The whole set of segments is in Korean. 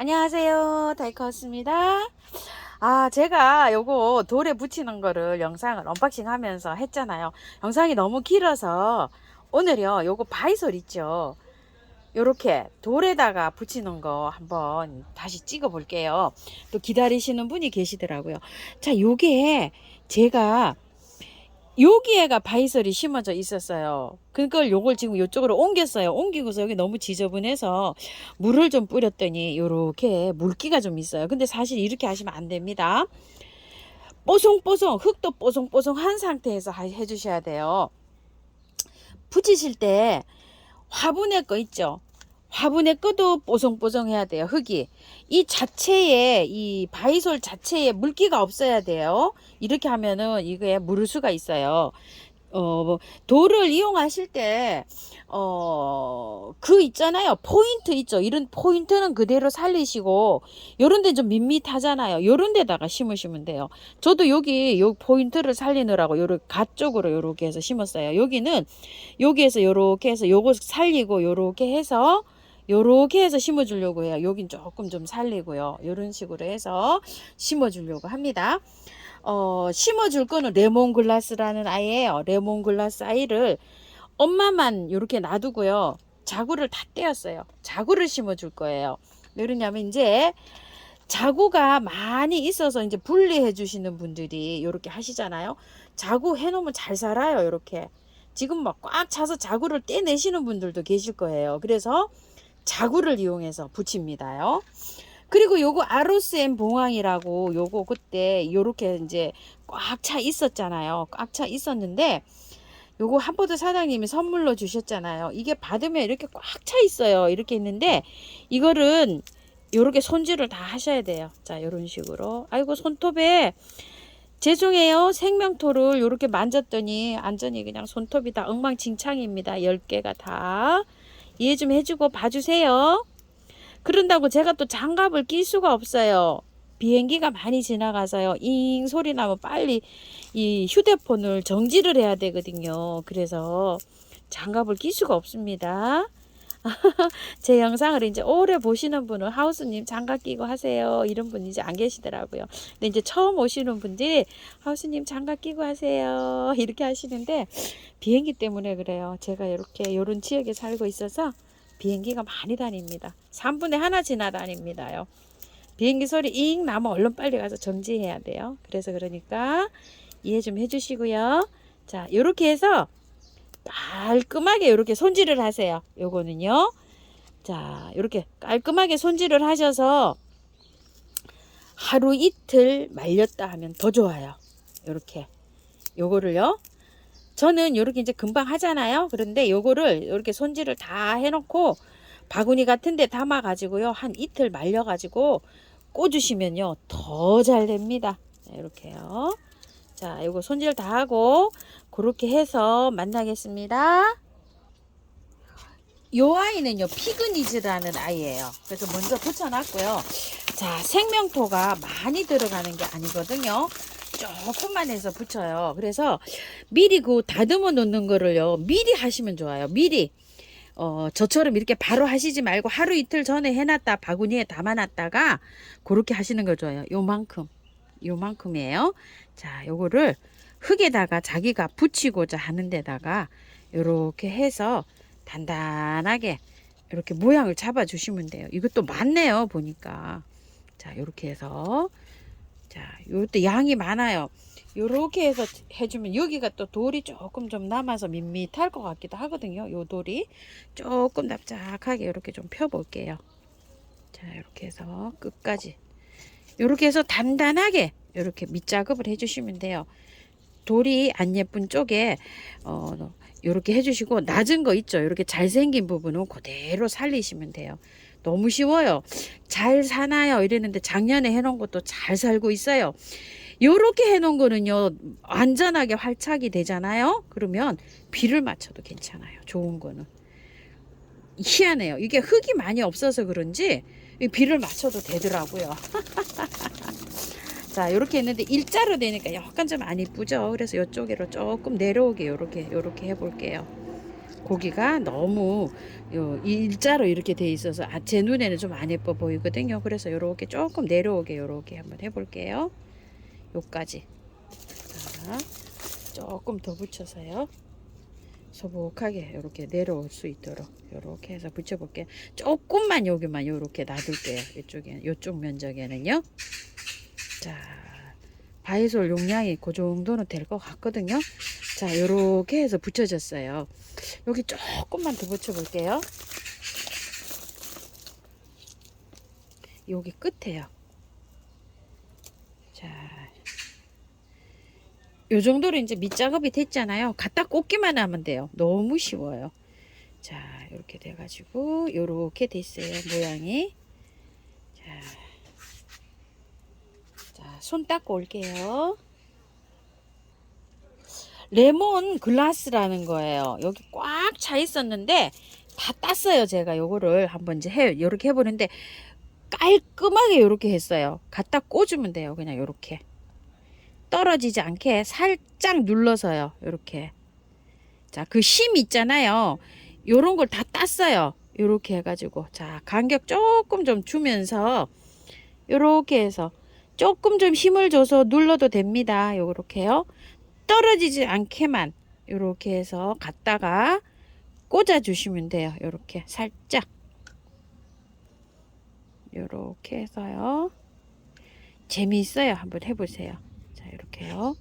안녕하세요. 다이커스입니다. 아, 제가 요거 돌에 붙이는 거를 영상을 언박싱 하면서 했잖아요. 영상이 너무 길어서 오늘요, 요거 바이솔 있죠. 요렇게 돌에다가 붙이는 거 한번 다시 찍어 볼게요. 또 기다리시는 분이 계시더라고요. 자, 요게 제가 여기에가 바이sol이 심어져 있었어요. 그걸 요걸 지금 요쪽으로 옮겼어요. 옮기고서 여기 너무 지저분해서 물을 좀 뿌렸더니 요렇게 물기가 좀 있어요. 근데 사실 이렇게 하시면 안 됩니다. 뽀송뽀송 흙도 뽀송뽀송한 상태에서 하- 해주셔야 돼요. 붙이실 때 화분에 거 있죠. 화분에 거도 뽀송뽀송해야 돼요. 흙이 이 자체에 이 바이솔 자체에 물기가 없어야 돼요. 이렇게 하면은 이게 무를 수가 있어요. 어, 뭐 돌을 이용하실 때, 어, 그 있잖아요. 포인트 있죠. 이런 포인트는 그대로 살리시고, 요런 데 좀 밋밋하잖아요. 요런 데다가 심으시면 돼요. 저도 여기, 요 포인트를 살리느라고 요렇게 가 쪽으로 요렇게 해서 심었어요. 여기는, 여기에서 요렇게 해서 요거 살리고, 요렇게 해서, 요렇게 해서 심어 주려고 해요. 여긴 조금 좀 살리고요. 요런 식으로 해서 심어 주려고 합니다. 어, 심어 줄 거는 레몬글라스라는 아이예요. 레몬글라스 아이를 엄마만 이렇게 놔두고요. 자구를 다 떼었어요. 자구를 심어 줄 거예요. 왜 그러냐면 이제 자구가 많이 있어서 이제 분리해 주시는 분들이 이렇게 하시잖아요. 자구 해놓으면 잘 살아요. 이렇게. 지금 막 꽉 차서 자구를 떼내시는 분들도 계실 거예요. 그래서 자구를 이용해서 붙입니다요. 그리고 요거 아로스앤 봉황이라고 요거 그때 요렇게 이제 꽉 차 있었잖아요. 꽉 차 있었는데 요거 한포드 사장님이 선물로 주셨잖아요. 이게 받으면 이렇게 꽉 차 있어요. 이렇게 있는데 이거는 요렇게 손질을 다 하셔야 돼요. 자, 요런 식으로. 아이고 손톱에 죄송해요. 생명토를 요렇게 만졌더니 완전히 그냥 손톱이 다 엉망진창입니다. 10개가 다. 이해 좀 해주고 봐주세요. 그런다고 제가 또 장갑을 낄 수가 없어요. 비행기가 많이 지나가서요. 잉 소리 나면 빨리 이 휴대폰을 정지를 해야 되거든요. 그래서 장갑을 낄 수가 없습니다. 제 영상을 이제 오래 보시는 분은 하우스님 장갑 끼고 하세요. 이런 분 이제 안 계시더라고요. 근데 이제 처음 오시는 분들이 하우스님 장갑 끼고 하세요. 이렇게 하시는데 비행기 때문에 그래요. 제가 이렇게 이런 지역에 살고 있어서 비행기가 많이 다닙니다. 3분에 하나 지나다닙니다요. 비행기 소리 잉 나면 얼른 빨리 가서 정지해야 돼요. 그래서 그러니까 이해 좀 해주시고요. 자, 요렇게 해서 깔끔하게 이렇게 손질을 하세요. 요거는요. 자, 이렇게 깔끔하게 손질을 하셔서 하루 이틀 말렸다 하면 더 좋아요. 요렇게. 요거를요. 저는 요렇게 이제 금방 하잖아요. 그런데 요거를 이렇게 손질을 다 해놓고 바구니 같은 데 담아 가지고요. 한 이틀 말려 가지고 꽂으시면요. 더 잘 됩니다. 이렇게요. 자, 요거 손질 다 하고 그렇게 해서 만나겠습니다. 요 아이는요. 피그니즈라는 아이예요. 그래서 먼저 붙여놨고요. 자, 생명토가 많이 들어가는 게 아니거든요. 조금만 해서 붙여요. 그래서 미리 그 다듬어 놓는 거를요. 미리 하시면 좋아요. 미리. 어, 저처럼 이렇게 바로 하시지 말고 하루 이틀 전에 해놨다 바구니에 담아놨다가 그렇게 하시는 걸 좋아요. 요만큼. 요만큼이에요. 자, 요거를 흙에다가 자기가 붙이고자 하는 데다가 요렇게 해서 단단하게 이렇게 모양을 잡아 주시면 돼요. 이것도 많네요. 보니까. 자, 요렇게 해서 자, 요때 양이 많아요. 요렇게 해서 해주면 여기가 또 돌이 조금 좀 남아서 밋밋할 것 같기도 하거든요. 요 돌이 조금 납작하게 이렇게 좀 펴볼게요. 자, 이렇게 해서 끝까지 이렇게 해서 단단하게 이렇게 밑작업을 해주시면 돼요. 돌이 안 예쁜 쪽에 어 이렇게 해주시고 낮은 거 있죠. 이렇게 잘생긴 부분은 그대로 살리시면 돼요. 너무 쉬워요. 잘 사나요? 이랬는데 작년에 해놓은 것도 잘 살고 있어요. 요렇게 해놓은 거는요, 안전하게 활착이 되잖아요? 그러면 비를 맞춰도 괜찮아요. 좋은 거는. 희한해요. 이게 흙이 많이 없어서 그런지 이 비를 맞춰도 되더라고요. 자, 요렇게 했는데 일자로 되니까 약간 좀 안 이쁘죠? 그래서 이쪽으로 조금 내려오게 요렇게, 요렇게 해볼게요. 고기가 너무 요 일자로 이렇게 돼 있어서 아, 제 눈에는 좀 안 예뻐 보이거든요. 그래서 요렇게 조금 내려오게 요렇게 한번 해볼게요. 요까지. 자, 조금 더 붙여서요. 소복하게 이렇게 내려올 수 있도록 이렇게 해서 붙여볼게요. 조금만 여기만 이렇게 놔둘게요. 이쪽에 이쪽 면적에는요. 자, 바이솔 용량이 그 정도는 될 것 같거든요. 자, 이렇게 해서 붙여졌어요. 여기 조금만 더 붙여볼게요. 여기 끝에요. 자, 요 정도로 이제 밑작업이 됐잖아요. 갖다 꽂기만 하면 돼요. 너무 쉬워요. 자, 이렇게 돼가지고 요렇게 됐어요. 모양이. 자, 자, 손 닦고 올게요. 레몬 글라스라는 거예요. 여기 꽉 차 있었는데 다 땄어요. 제가 요거를 한번 이제 해 요렇게 해 보는데 깔끔하게 요렇게 했어요. 갖다 꽂으면 돼요. 그냥 요렇게. 떨어지지 않게 살짝 눌러서요. 요렇게. 자, 그심 있잖아요. 요런 걸 다 땄어요. 요렇게 해 가지고. 자, 간격 조금 좀 주면서 요렇게 해서 조금 좀 힘을 줘서 눌러도 됩니다. 요렇게요. 떨어지지 않게만 요렇게 해서 갖다가 꽂아 주시면 돼요. 요렇게 살짝. 요렇게 해서요. 재미있어요. 한번 해보세요. 자, 이렇게요.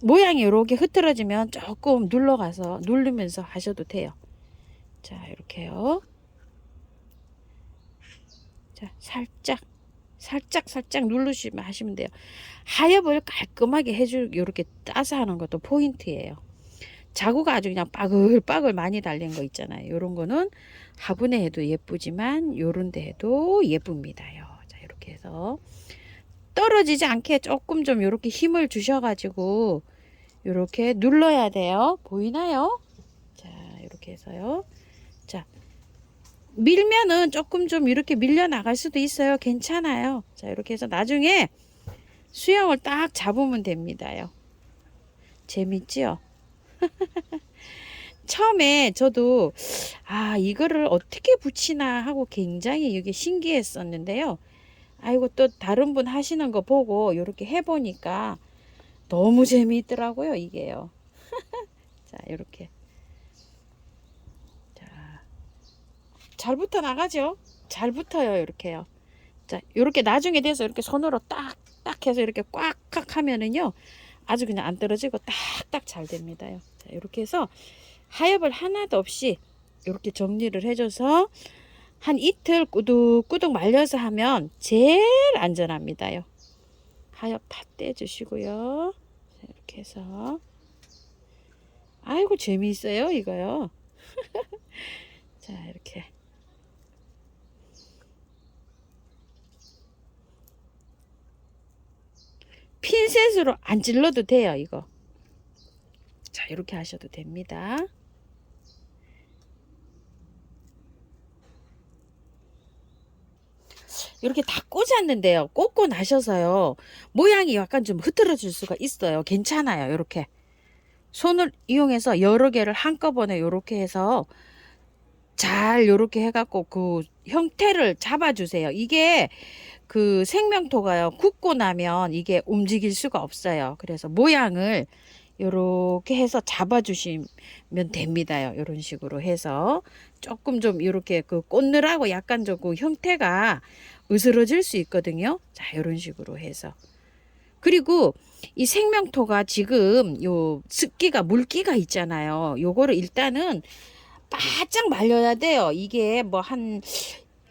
모양이 이렇게 흐트러지면 조금 눌러가서 누르면서 하셔도 돼요. 자, 이렇게요. 자, 살짝, 살짝, 살짝 누르시면 하시면 돼요. 하엽을 깔끔하게 해줄, 이렇게 따서 하는 것도 포인트예요. 자구가 아주 그냥 빠글빠글 많이 달린 거 있잖아요. 이런 거는 화분에 해도 예쁘지만 요런 데 해도 예쁩니다요. 자, 이렇게 해서 떨어지지 않게 조금 좀 이렇게 힘을 주셔가지고 이렇게 눌러야 돼요. 보이나요? 자, 이렇게 해서요. 자, 밀면은 조금 좀 이렇게 밀려 나갈 수도 있어요. 괜찮아요. 자, 이렇게 해서 나중에 수영을 딱 잡으면 됩니다요. 재밌지요? 처음에 저도 아 이거를 어떻게 붙이나 하고 굉장히 이게 신기했었는데요. 아이고 또 다른 분 하시는 거 보고 이렇게 해 보니까 너무 재미있더라고요 이게요. 자 이렇게 자 잘 붙어 나가죠. 잘 붙어요 이렇게요. 자 이렇게 나중에 돼서 이렇게 손으로 딱 딱 해서 이렇게 꽉꽉 하면은요 아주 그냥 안 떨어지고 딱 딱 잘 됩니다요. 자 이렇게 해서 하엽을 하나도 없이 이렇게 정리를 해줘서 한 이틀 꾸덕꾸덕 말려서 하면 제일 안전합니다요. 하엽 다 떼주시고요. 이렇게 해서 아이고 재미있어요 이거요. 자 이렇게 핀셋으로 안 찔러도 돼요 이거. 자 이렇게 하셔도 됩니다. 이렇게 다 꽂았는데요. 꽂고 나셔서요. 모양이 약간 좀 흐트러질 수가 있어요. 괜찮아요. 이렇게. 손을 이용해서 여러 개를 한꺼번에 이렇게 해서 잘 이렇게 해갖고 그 형태를 잡아주세요. 이게 그 생명토가요. 굳고 나면 이게 움직일 수가 없어요. 그래서 모양을 이렇게 해서 잡아주시면 됩니다요. 이런 식으로 해서 조금 좀 이렇게 그 꽂느라고 약간 조금 형태가 으스러질 수 있거든요. 자, 이런 식으로 해서. 그리고 이 생명토가 지금 요 습기가 물기가 있잖아요. 요거를 일단은 바짝 말려야 돼요. 이게 뭐 한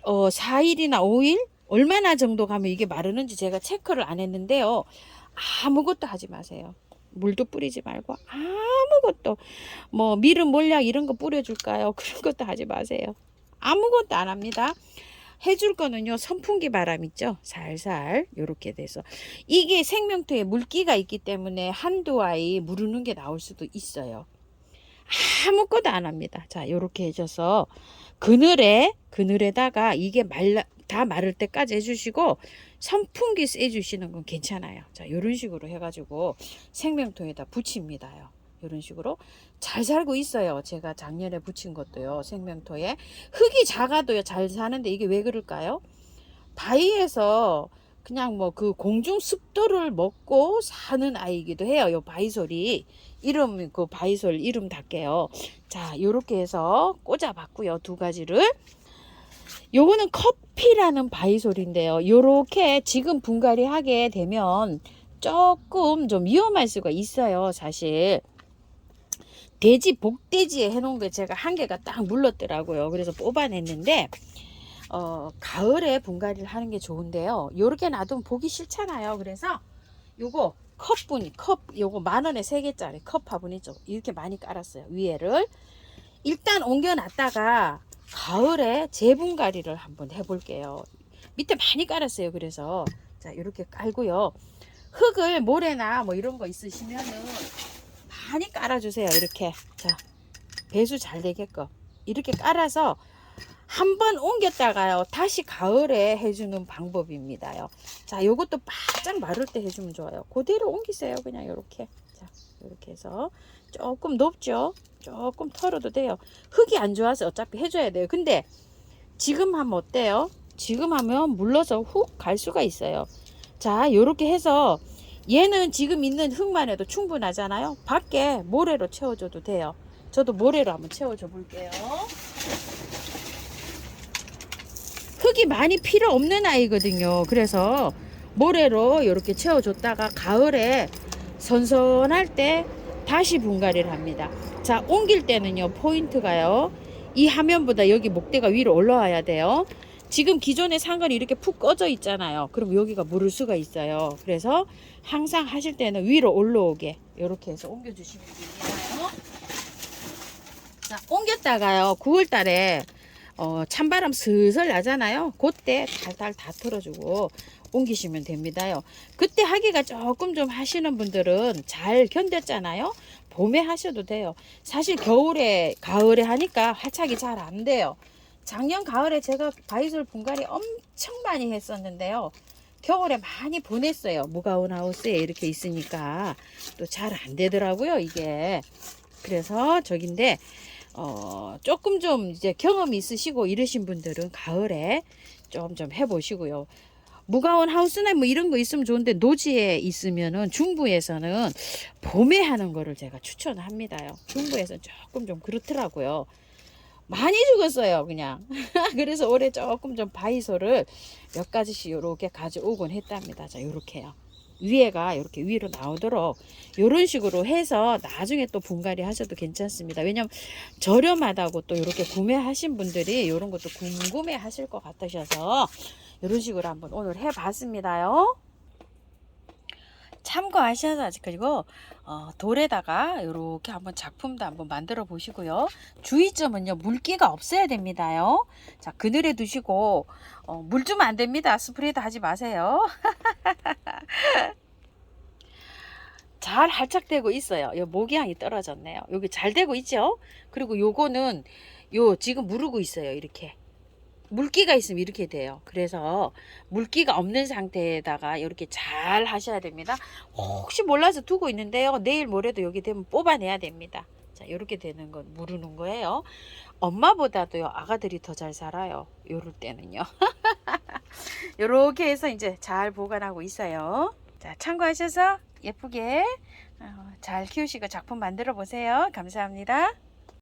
어, 4일이나 5일 얼마나 정도 가면 이게 마르는지 제가 체크를 안 했는데요. 아무것도 하지 마세요. 물도 뿌리지 말고 아무것도 뭐 미름 몰약 이런 거 뿌려줄까요? 그런 것도 하지 마세요. 아무것도 안 합니다. 해줄 거는요 선풍기 바람 있죠 살살 이렇게 돼서 이게 생명토에 물기가 있기 때문에 한두 아이 무르는 게 나올 수도 있어요 아무것도 안 합니다 자 이렇게 해줘서 그늘에 그늘에다가 이게 말라 다 마를 때까지 해주시고 선풍기 쐬주시는 건 괜찮아요 자 이런 식으로 해가지고 생명토에다 붙입니다요 이런 식으로 잘 살고 있어요. 제가 작년에 붙인 것도요. 생명토에 흙이 작아도요 잘 사는데 이게 왜 그럴까요? 바위에서 그냥 뭐 그 공중 습도를 먹고 사는 아이기도 해요. 요 바이솔이 이름 그 바이솔 이름답게요. 자, 요렇게 해서 꽂아봤고요. 두 가지를. 요거는 커피라는 바이솔인데요. 요렇게 지금 분갈이 하게 되면 조금 좀 위험할 수가 있어요. 사실. 돼지 복돼지에 해놓은 게 제가 한 개가 딱 물렀더라고요. 그래서 뽑아냈는데 어, 가을에 분갈이를 하는 게 좋은데요. 요렇게 놔두면 보기 싫잖아요. 그래서 요거 컵분이 컵 요거 만 원에 세 개짜리 컵 화분이죠. 이렇게 많이 깔았어요. 위에를 일단 옮겨 놨다가 가을에 재분갈이를 한번 해볼게요. 밑에 많이 깔았어요. 그래서 자 이렇게 깔고요. 흙을 모래나 뭐 이런 거 있으시면은 많이 깔아주세요. 이렇게 자 배수 잘 되게끔 이렇게 깔아서 한 번 옮겼다가요 다시 가을에 해주는 방법입니다요. 자 요것도 바짝 마를 때 해주면 좋아요. 그대로 옮기세요. 그냥 이렇게 자 이렇게 해서 조금 높죠. 조금 털어도 돼요. 흙이 안 좋아서 어차피 해줘야 돼요. 근데 지금 하면 어때요? 지금 하면 물러서 훅 갈 수가 있어요. 자, 요렇게 해서 얘는 지금 있는 흙만 해도 충분하잖아요. 밖에 모래로 채워줘도 돼요. 저도 모래로 한번 채워줘 볼게요. 흙이 많이 필요 없는 아이거든요. 그래서 모래로 이렇게 채워줬다가 가을에 선선할 때 다시 분갈이를 합니다. 자, 옮길 때는요, 포인트가요. 이 화면보다 여기 목대가 위로 올라와야 돼요. 지금 기존의 상건이 이렇게 푹 꺼져 있잖아요. 그럼 여기가 물을 수가 있어요. 그래서 항상 하실 때는 위로 올라오게 이렇게 해서 옮겨주시면 됩니다. 자, 옮겼다가요. 9월 달에 어, 찬바람 슬슬 나잖아요. 그때 달달 다 털어주고 옮기시면 됩니다요. 그때 하기가 조금 좀 하시는 분들은 잘 견뎠잖아요. 봄에 하셔도 돼요. 사실 겨울에, 가을에 하니까 화착이 잘 안 돼요. 작년 가을에 제가 바이솔 분갈이 엄청 많이 했었는데요. 겨울에 많이 보냈어요. 무가온 하우스에 이렇게 있으니까 또 잘 안 되더라고요, 이게. 그래서 저긴데 어, 조금 좀 이제 경험이 있으시고 이러신 분들은 가을에 좀 좀 해보시고요. 무가온 하우스나 뭐 이런 거 있으면 좋은데 노지에 있으면은 중부에서는 봄에 하는 거를 제가 추천합니다요. 중부에서는 조금 좀 그렇더라고요. 많이 죽었어요, 그냥. 그래서 올해 조금 좀 바이소를 몇 가지씩 이렇게 가져오곤 했답니다. 자, 요렇게요. 위에가 이렇게 위로 나오도록 이런 식으로 해서 나중에 또 분갈이 하셔도 괜찮습니다. 왜냐면 저렴하다고 또 이렇게 구매하신 분들이 이런 것도 궁금해 하실 것 같으셔서 이런 식으로 한번 오늘 해봤습니다요. 참고하셔서 그리고 어, 돌에다가 이렇게 한번 작품도 한번 만들어 보시고요. 주의점은요 물기가 없어야 됩니다요. 자 그늘에 두시고 어, 물 주면 안 됩니다. 스프레이도 하지 마세요. 잘 할착되고 있어요. 요 모기향이 떨어졌네요. 여기 잘 되고 있죠? 그리고 요거는 요 지금 무르고 있어요. 이렇게. 물기가 있으면 이렇게 돼요. 그래서 물기가 없는 상태에다가 이렇게 잘 하셔야 됩니다. 혹시 몰라서 두고 있는데요. 내일 모레도 여기 되면 뽑아내야 됩니다. 자, 이렇게 되는 건 무르는 거예요. 엄마보다도요, 아가들이 더 잘 살아요. 요럴 때는요. 요렇게 해서 이제 잘 보관하고 있어요. 자, 참고하셔서 예쁘게 어, 잘 키우시고 작품 만들어 보세요. 감사합니다.